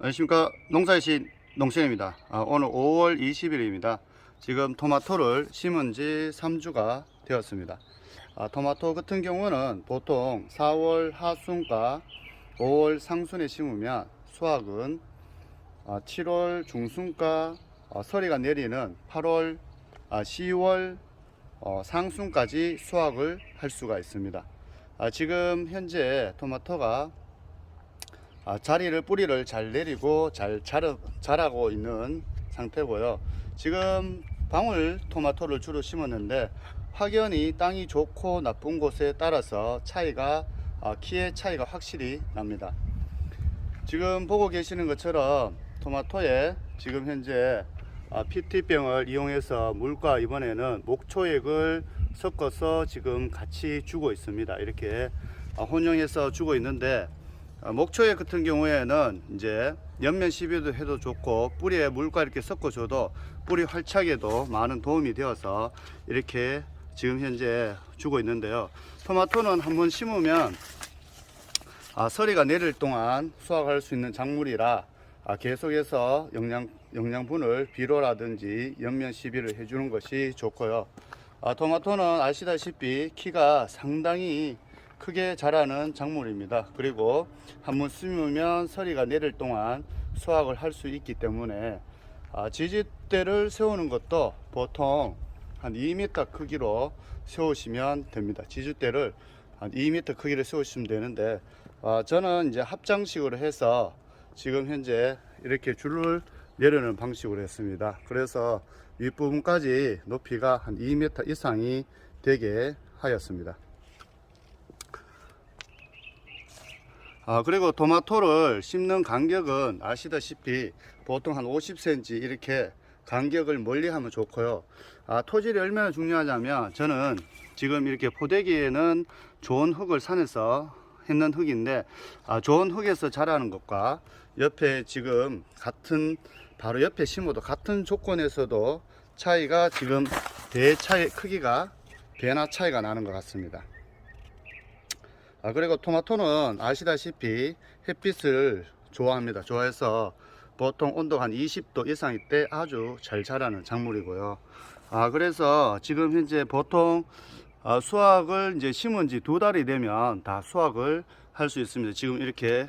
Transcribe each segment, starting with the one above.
안녕하십니까. 농사의 신 농생입니다. 아, 오늘 5월 20일입니다. 지금 토마토를 심은 지 3주가 되었습니다. 아, 토마토 같은 경우는 보통 4월 하순과 5월 상순에 심으면 수확은 아, 7월 중순과 아, 서리가 내리는 8월 아, 10월 어, 상순까지 수확을 할 수가 있습니다. 아, 지금 현재 토마토가 아, 자리를 뿌리를 잘 내리고 잘 자라, 자라고 있는 상태고요. 지금 방울 토마토를 주로 심었는데 확연히 땅이 좋고 나쁜 곳에 따라서 차이가 아, 키의 차이가 확실히 납니다. 지금 보고 계시는 것처럼 토마토에 지금 현재 아, PT병을 이용해서 물과 이번에는 목초액을 섞어서 지금 같이 주고 있습니다. 이렇게 아, 혼용해서 주고 있는데 아, 목초액 같은 경우에는 이제 연면 시비도 해도 좋고 뿌리에 물과 이렇게 섞어줘도 뿌리 활착에도 많은 도움이 되어서 이렇게 지금 현재 주고 있는데요. 토마토는 한번 심으면 아, 서리가 내릴 동안 수확할 수 있는 작물이라 아, 계속해서 영양, 영양분을 비료라든지 연면 시비를 해주는 것이 좋고요. 아, 토마토는 아시다시피 키가 상당히 크게 자라는 작물입니다. 그리고 한번 심으면 서리가 내릴 동안 수확을 할 수 있기 때문에 아, 지지대를 세우는 것도 보통 한 2m 크기로 세우시면 됩니다. 지지대를 한 2m 크기로 세우시면 되는데 아, 저는 이제 합장식으로 해서 지금 현재 이렇게 줄을 내려는 방식으로 했습니다. 그래서 윗부분까지 높이가 한 2m 이상이 되게 하였습니다. 아, 그리고 토마토를 심는 간격은 아시다시피 보통 한 50cm 이렇게 간격을 멀리 하면 좋고요. 아, 토질이 얼마나 중요하냐면 저는 지금 이렇게 포대기에는 좋은 흙을 산에서 했는 흙인데 아, 좋은 흙에서 자라는 것과 옆에 지금 같은 바로 옆에 심어도 같은 조건에서도 차이가 지금 대 차이 크기가 배나 차이가 나는 것 같습니다. 아, 그리고 토마토는 아시다시피 햇빛을 좋아합니다. 좋아해서 보통 온도가 한 20도 이상일 때 아주 잘 자라는 작물이고요. 아, 그래서 지금 현재 보통 아, 수확을 이제 심은 지 두 달이 되면 다 수확을 할 수 있습니다. 지금 이렇게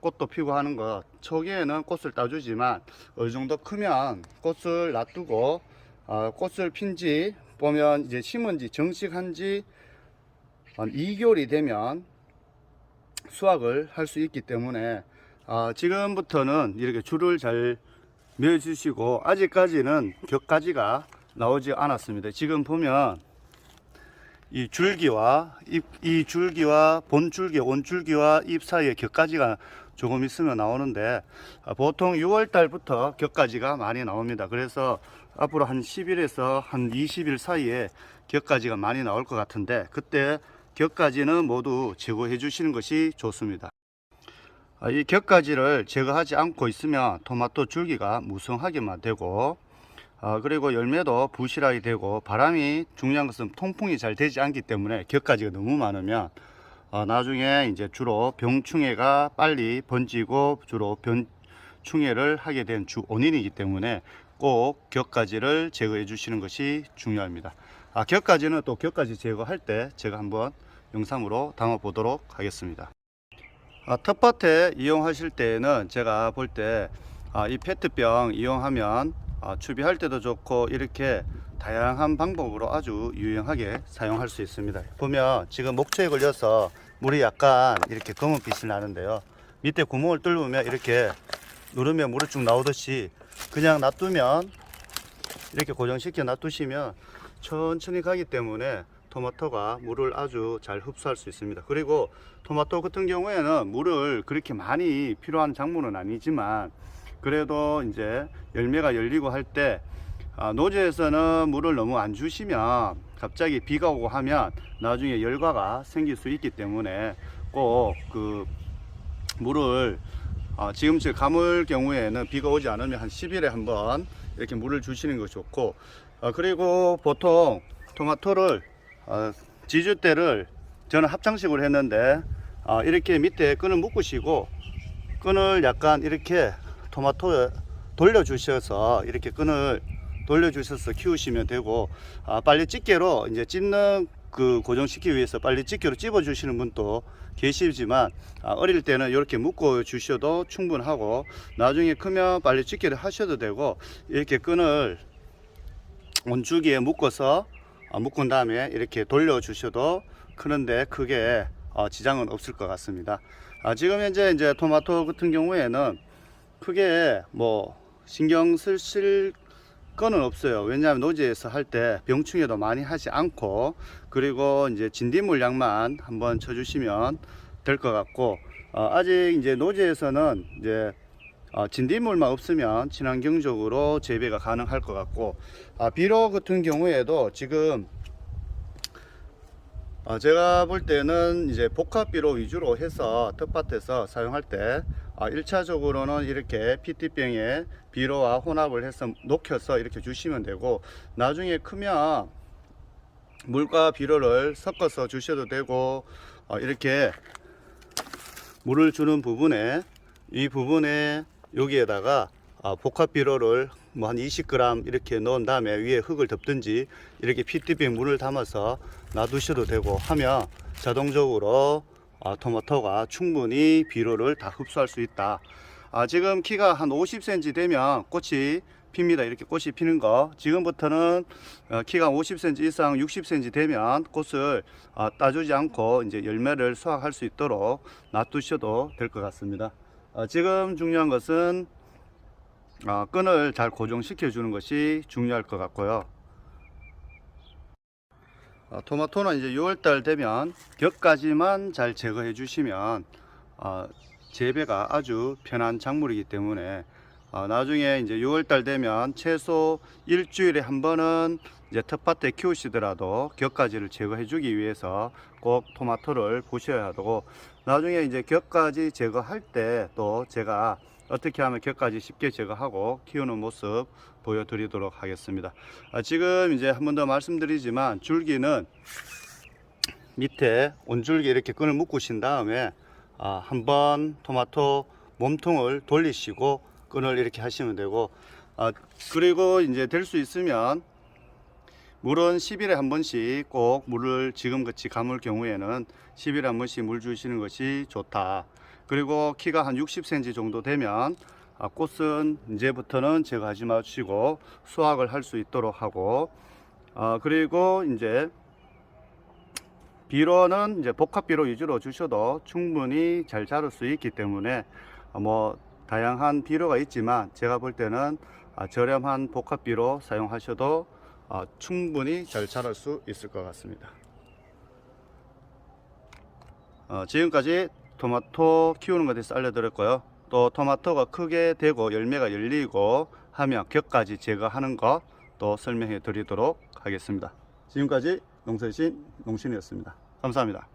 꽃도 피고 하는 것 초기에는 꽃을 따주지만 어느 정도 크면 꽃을 놔두고 아, 꽃을 핀지 보면 이제 심은 지 정식한 지 한 2개월이 되면 수확을 할 수 있기 때문에 아, 지금부터는 이렇게 줄을 잘 매주시고 아직까지는 격가지가 나오지 않았습니다. 지금 보면 이 줄기와 잎, 이 줄기와 본줄기, 온줄기와 잎 사이에 격가지가 조금 있으면 나오는데 아, 보통 6월 달부터 격가지가 많이 나옵니다. 그래서 앞으로 한 10일에서 한 20일 사이에 격가지가 많이 나올 것 같은데 그때 격가지는 모두 제거해 주시는 것이 좋습니다. 아, 이 격가지를 제거하지 않고 있으면 토마토 줄기가 무성하게만 되고 아, 그리고 열매도 부실하게 되고 바람이 중요한 것은 통풍이 잘 되지 않기 때문에 격가지가 너무 많으면 아, 나중에 이제 주로 병충해가 빨리 번지고 주로 병충해를 하게 된 주 원인이기 때문에 꼭 격가지를 제거해 주시는 것이 중요합니다. 아, 격가지는 또 격가지 제거할 때 제가 한번 영상으로 담아 보도록 하겠습니다. 아, 텃밭에 이용하실 때에는 제가 볼때 아, 이 페트병 이용하면 아, 추비할 때도 좋고 이렇게 다양한 방법으로 아주 유용하게 사용할 수 있습니다. 보면 지금 목초에 걸려서 물이 약간 이렇게 검은빛이 나는데요. 밑에 구멍을 뚫으면 이렇게 누르면 물이 쭉 나오듯이 그냥 놔두면 이렇게 고정시켜 놔두시면 천천히 가기 때문에 토마토가 물을 아주 잘 흡수할 수 있습니다. 그리고 토마토 같은 경우에는 물을 그렇게 많이 필요한 작물은 아니지만 그래도 이제 열매가 열리고 할때 아, 노지에서는 물을 너무 안 주시면 갑자기 비가 오고 하면 나중에 열과가 생길 수 있기 때문에 꼭 그 물을 아, 지금 제 가물 경우에는 비가 오지 않으면 한 10일에 한번 이렇게 물을 주시는 것이 좋고 아, 그리고 보통 토마토를 어, 지주대를 저는 합장식으로 했는데 아, 이렇게 밑에 끈을 묶으시고 끈을 약간 이렇게 토마토에 돌려주셔서 이렇게 끈을 돌려주셔서 키우시면 되고 아, 빨리 집게로 이제 찝는 그 고정시키기 위해서 빨리 집게로 찝어 주시는 분도 계시지만 아, 어릴 때는 이렇게 묶어 주셔도 충분하고 나중에 크면 빨리 집게를 하셔도 되고 이렇게 끈을 원줄기에 묶어서 어, 묶은 다음에 이렇게 돌려 주셔도 크는데 크게 어, 지장은 없을 것 같습니다. 아, 지금 현재 이제 토마토 같은 경우에는 크게 뭐 신경 쓰실 거는 없어요. 왜냐하면 노지에서 할 때 병충해도 많이 하지 않고 그리고 이제 진딧물 약만 한번 쳐주시면 될 것 같고 어, 아직 이제 노지에서는 이제 어, 진딧물만 없으면 친환경적으로 재배가 가능할 것 같고 아, 비료 같은 경우에도 지금 어, 제가 볼 때는 이제 복합비료 위주로 해서 텃밭에서 사용할 때 아, 1차적으로는 이렇게 PT병에 비료와 혼합을 해서 녹여서 이렇게 주시면 되고 나중에 크면 물과 비료를 섞어서 주셔도 되고 어, 이렇게 물을 주는 부분에 이 부분에 여기에다가 아, 복합 비료를 뭐 한 20g 이렇게 넣은 다음에 위에 흙을 덮든지 이렇게 PT병 물을 담아서 놔두셔도 되고 하면 자동적으로 아, 토마토가 충분히 비료를 다 흡수할 수 있다. 아, 지금 키가 한 50cm 되면 꽃이 핍니다. 이렇게 꽃이 피는 거. 지금부터는 어, 키가 50cm 이상 60cm 되면 꽃을 아, 따주지 않고 이제 열매를 수확할 수 있도록 놔두셔도 될 것 같습니다. 아, 지금 중요한 것은 아, 끈을 잘 고정시켜 주는 것이 중요할 것 같고요. 아, 토마토는 이제 6월달 되면 격까지만 잘 제거해 주시면 아, 재배가 아주 편한 작물이기 때문에 아, 나중에 이제 6월달 되면 최소 일주일에 한 번은 이제 텃밭에 키우시더라도 격가지를 제거해 주기 위해서 꼭 토마토를 보셔야 하고 나중에 이제 격가지 제거할 때 또 제가 어떻게 하면 격까지 쉽게 제거하고 키우는 모습 보여드리도록 하겠습니다. 아, 지금 이제 한 번 더 말씀드리지만 줄기는 밑에 온줄기 이렇게 끈을 묶으신 다음에 아, 한번 토마토 몸통을 돌리시고 끈을 이렇게 하시면 되고 아, 그리고 이제 될 수 있으면 물은 10일에 한 번씩 꼭 물을 지금같이 감을 경우에는 10일에 한 번씩 물 주시는 것이 좋다. 그리고 키가 한 60cm 정도 되면 아, 꽃은 이제부터는 제거하지 마시고 수확을 할 수 있도록 하고 아, 그리고 이제 비료는 이제 복합 비료 위주로 주셔도 충분히 잘 자랄 수 있기 때문에 어, 뭐 다양한 비료가 있지만 제가 볼 때는 아, 저렴한 복합 비료 사용하셔도 아, 충분히 잘 자랄 수 있을 것 같습니다. 어, 지금까지 토마토 키우는 것에 대해서 알려드렸고요. 또 토마토가 크게 되고 열매가 열리고 하면 격까지 제거하는 것 또 설명해 드리도록 하겠습니다. 지금까지 농사신 농신이었습니다. 감사합니다.